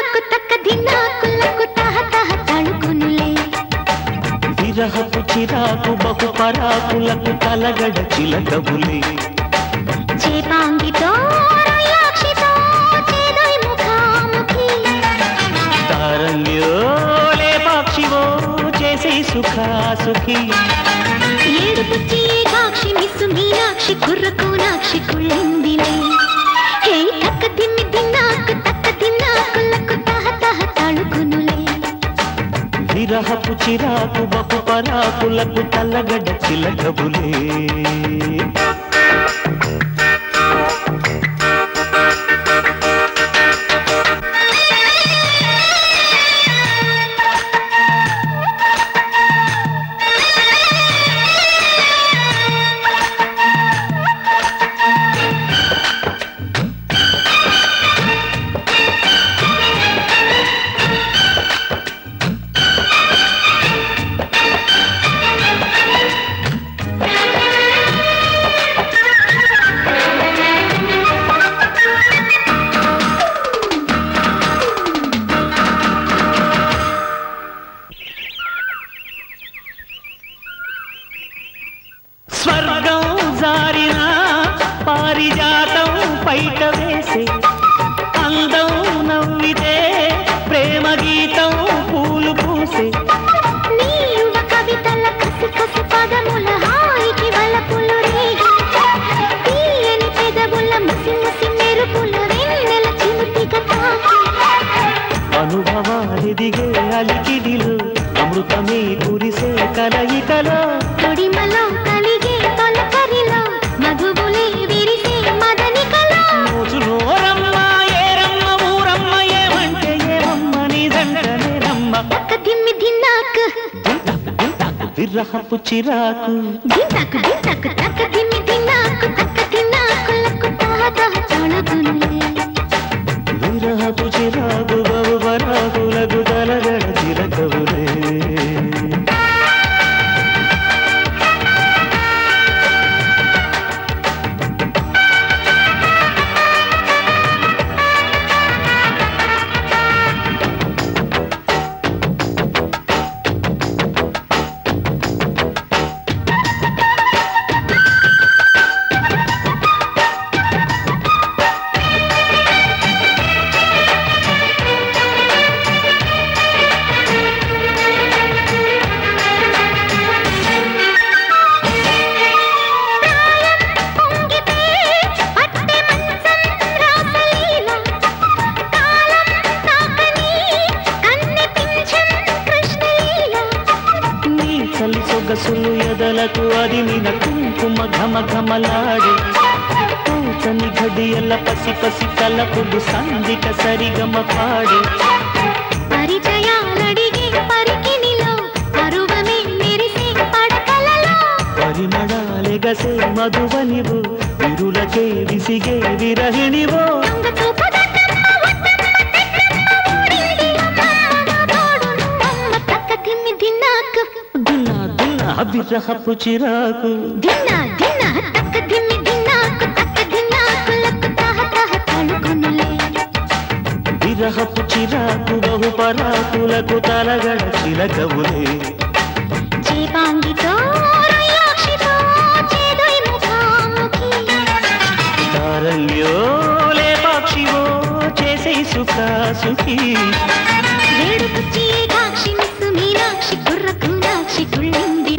నాకు తక్క దిన్నాకులకు తహ తహ విరహపు చిరాకు బహు పరాకులకు తలగడ చిలకబులే చేపాంగితో తారంగ్యో లేపాక్షివో చేసే సుఖాసుఖి. ఏడుపుచ్చి మిస్సు మీనాక్షి కుర్రకు నాక్షి కుళ్ళింది. విరహపు చిరాకు బహు పరాకులకు తలగడ చిలకబులే. అలికిడిలో అమృతమే కురిసే కలయికలో తొడిమలో కలిగే తొలకరిలో మధువులే విరిసే మదనికలో. మోజులో రమ్మ ఏరమ్మ ఊరమ్మ ఏమంటే ఏమమ్మ నీ దండనే రమ్మ. తక్క దిమ్మి దిన్నాక విరహపు చిరాకు. దింతకు దింతకు సొగసులు ఎదలకు అదిమిన కుంకుమ ఘమ ఘమలాడే పూచని గడియల పసి పసి తలపులు సందిట సరిగమ పాడే. పరిచయాలడిగే పరికినిలో పరువమే మెరిసే పడకలలో. పరిమళాలెగసే విరులకే విసిగే విరహిణివో. దొంగ చూపు దట్టమ్మ వట్టమ్మ తెల్లమ్మ ఊడింది అమ్మమ్మ తోడును అమ్మ తక్క తిమ్మి దిన్నాక దున్నా దున్నా విరహపు చిరాకు దిన్నా దిన్నా తక్క దిమ్మి దిన్నాకు తక్క దిన్నాకులకు తహ తహ తలుకునులే విరహపు చిరాకు బహు పరాకులకు తలగడ చిలకవులే చేపాంగితో రొయ్యాక్షితో చేదోయ్ ముఖాముఖి తారల్యో లేపాక్షివో చేసే సుఖాసుఖీ వేడుకొచ్చి ఏకాక్షి గుర్ర గుర్రాక్షి గుళ్ళింది